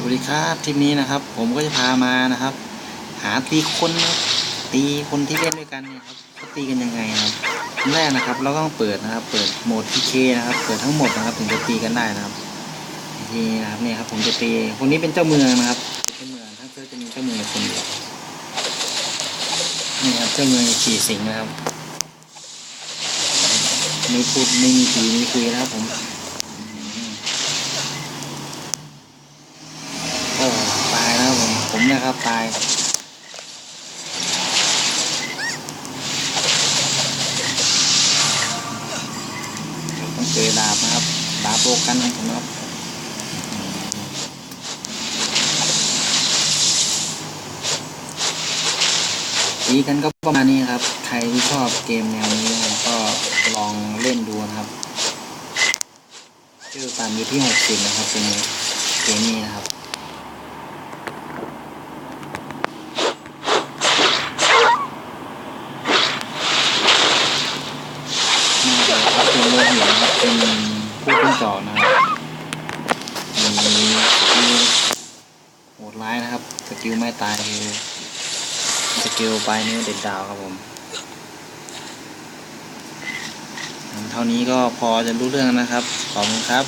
สวัสดีครับทริปนี้นะครับ ผมก็จะพามานะครับ หาตีคนนะตีคนที่เล่นด้วยกันเนี่ยครับเขาตีกันยังไงนะครับแรกนะครับ เราต้องเปิดนะครับ เปิดโหมด PK นะครับ เปิดทั้งหมดนะครับถึงจะตีกันได้นะครับทีนะครับเนี่ยครับ ผมจะตีคนนี้เป็นเจ้าเมืองนะครับเจ้าเมืองทั้งเซิร์ฟจะมีเจ้าเมืองคนเดียวนี่ครับเจ้าเมืองขี่สิงนะครับไม่พูดไม่มีผีไมีคุยนะครับผมอืม โอ้ตายแล้วผมผมเนะครับตายต้องเจอดาบนะครับ ดาบโลกันของผมนะครับตีกันก็ประมาณนี้ครับ ใครที่ชอบเกมแนวนี้ก็ลองเล่นดูนะครับชื่อตามอยู่ที่ 60 นะครับเป็นเกมนี้นะครับ น่าจะครับ เป็นโลหิตนะครับเป็นผู้เป็นจอนะครับมีสกิลโหดร้ายนะครับสกิลไม่ตายคือสกิลปลายนิ้วเด็ดดาวครับผมเท่านี้ก็พอจะรู้เรื่องนะครับ ขอบคุณครับ